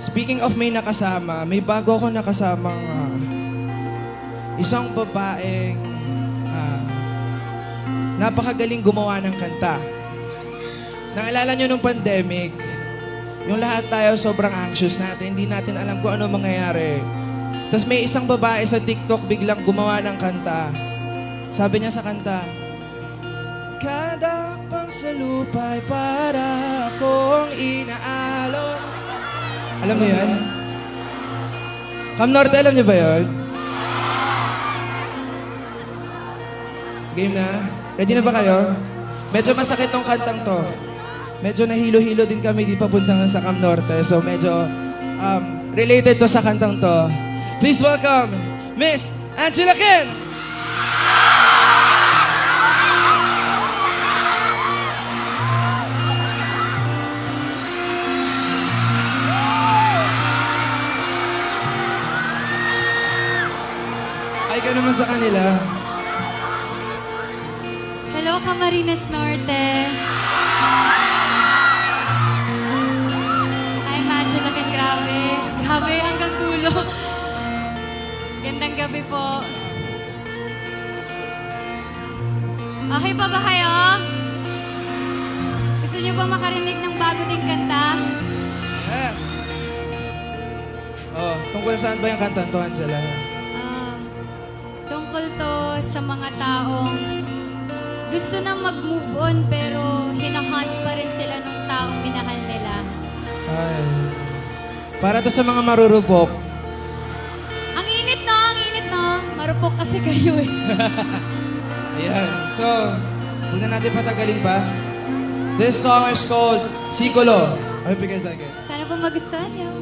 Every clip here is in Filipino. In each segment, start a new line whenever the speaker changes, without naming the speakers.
Speaking of may nakasama, may bago ako nakasamang ah, isang babaeng ah, napakagaling gumawa ng kanta. Naalala nyo nung pandemic, yung lahat tayo sobrang anxious natin, hindi natin alam kung ano mangyayari. Tapos may isang babae sa TikTok biglang gumawa ng kanta. Sabi niya sa kanta, Kada pang sa lupa'y para akong inaalon. Alam mo yan? Cam Norte, alam niyo ba yun? Game na? Ready na ba kayo? Medyo masakit tong kantang to. Medyo nahilo-hilo din kami di papunta nga sa Cam Norte. So medyo um, related to sa kantang to. Please welcome Miss Angela Ken! Ay ka naman sa kanila.
Hello, Camarines Norte. I'm Angela Ken. Grabe. Grabe, hanggang dulo. Gandang gabi po. Okay pa ba kayo? Gusto niyo ba makarinig ng bago ding kanta?
Eh. Oh, tungkol saan ba yung kantang to, Angela?
Sa mga taong gusto na mag-move on pero hinahunt pa rin sila nung taong minahal nila.
Ay. Para to sa mga marurupok.
Ang init no, ang init no. Marupok kasi kayo eh.
Ayan. So, huwag na natin patagalin pa. This song is called Sikolo. I hope you guys like it.
Sana po magustuhan niyo.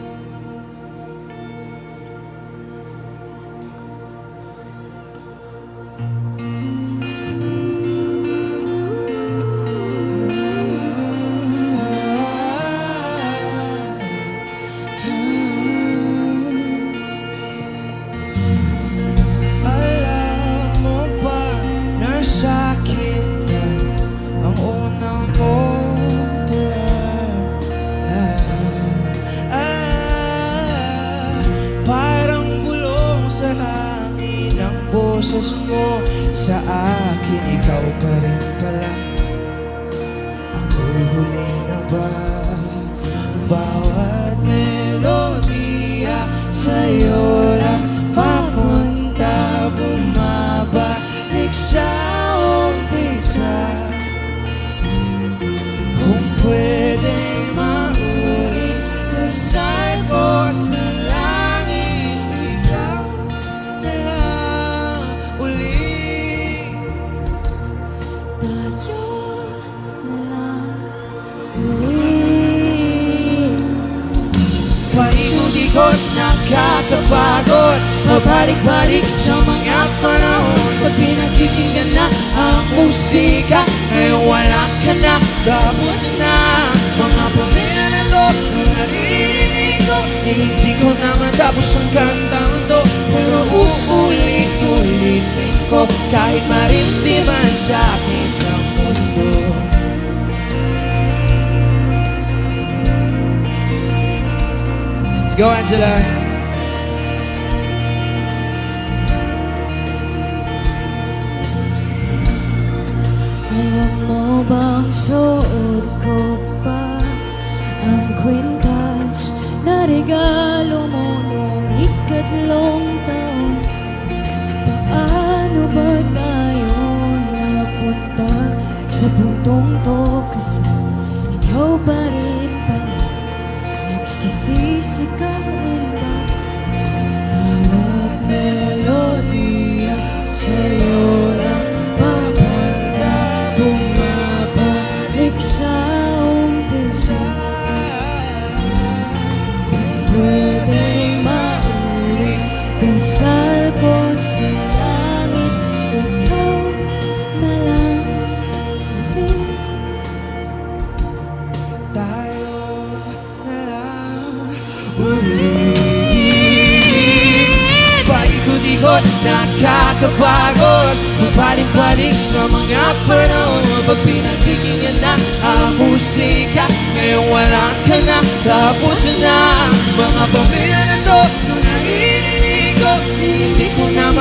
Boses mo sa akin, ikaw pa rin pala. Ako'y huli na ba? Bawat melodiya sa'yo nakakapagod Pabalik-balik sa mga panahon Pag pinakikinggan na ang musika. Ngayon wala ka na, tapos na Mga pamilya na to, nung naririnig ko. Eh, Hindi ko na matapos ang kantang to. Pero uulit-ulitin ko Kahit marindi sa akin ang mundo. Let's go, Angela.
Mo bang suot ko pa ang kwintas na regalo mo nung ikatlong taon? Paano ba tayo napunta sa puntong to? Kasi ikaw pa rin pala Nagsisisi ka rin
Paikot-ikot, nakakapagod Pabalik-balik sa mga panahon Pag pinagkikinggan na ang musika Ngayon wala ka na, tapos na Mga pamilya na to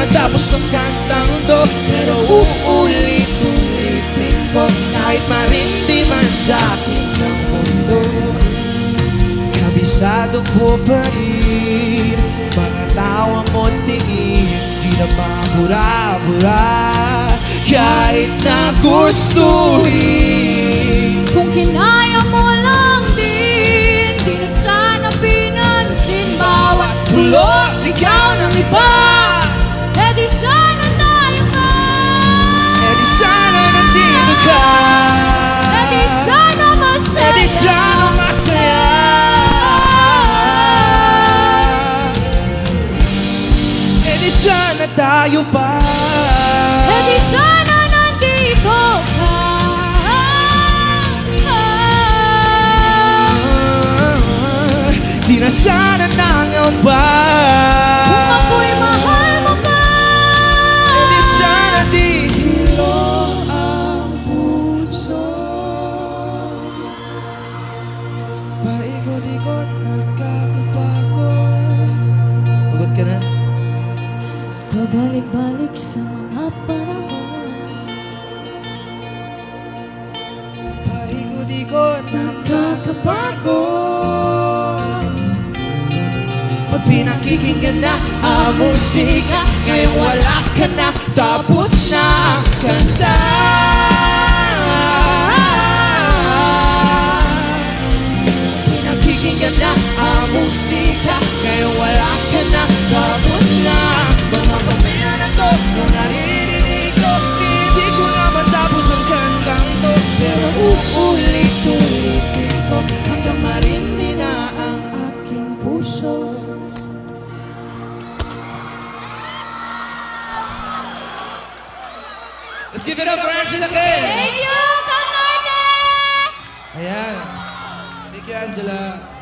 matapos ang kantang to Pero uulit-ulitin ko Kahit marindi man sa akin ng mundo. Kabisado ko pa rin Mga tawa mo tingin Di na mabura-bura. Kahit na gustuhin
Kung kinaya tayo
pa.
Eh
pinakikinggan na ang musika. Ngayon wala ka na, tapos na ang kanta. Pinakikinggan na ang musika. Ngayon wala ka na, tapos na Mga pamilya na to, nung naririnig ko Hindi ko na matapos ang kantang to. Pero uulit-ulitin give it up for Angela Kay!
Thank you, Kang Norte!
Ayan. Thank you, Angela.